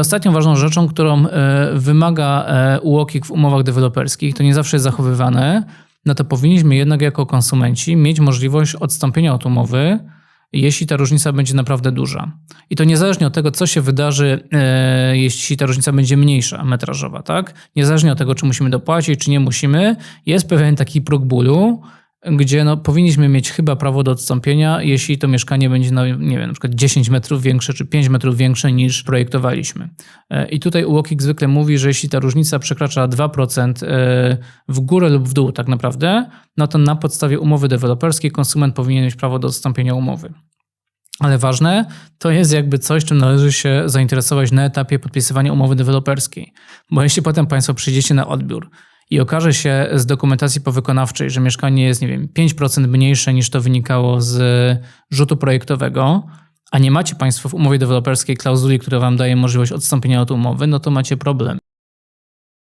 Ostatnią ważną rzeczą, którą e, wymaga e, UOKiK w umowach deweloperskich, to nie zawsze jest zachowywane, no to powinniśmy jednak jako konsumenci mieć możliwość odstąpienia od umowy, jeśli ta różnica będzie naprawdę duża. I to niezależnie od tego, co się wydarzy, e, jeśli ta różnica będzie mniejsza metrażowa, tak? Niezależnie od tego, czy musimy dopłacić, czy nie musimy, jest pewien taki próg bólu, gdzie no, powinniśmy mieć chyba prawo do odstąpienia, jeśli to mieszkanie będzie, no, nie wiem, na przykład 10 metrów większe, czy 5 metrów większe niż projektowaliśmy. E, I tutaj UOKiK zwykle mówi, że jeśli ta różnica przekracza 2% e, w górę lub w dół tak naprawdę, no to na podstawie umowy deweloperskiej konsument powinien mieć prawo do odstąpienia umowy. Ale ważne to jest jakby coś, czym należy się zainteresować na etapie podpisywania umowy deweloperskiej. Bo jeśli potem Państwo przyjdziecie na odbiór i okaże się z dokumentacji powykonawczej, że mieszkanie jest, nie wiem, 5% mniejsze niż to wynikało z rzutu projektowego, a nie macie Państwo w umowie deweloperskiej klauzuli, która Wam daje możliwość odstąpienia od umowy, no to macie problem.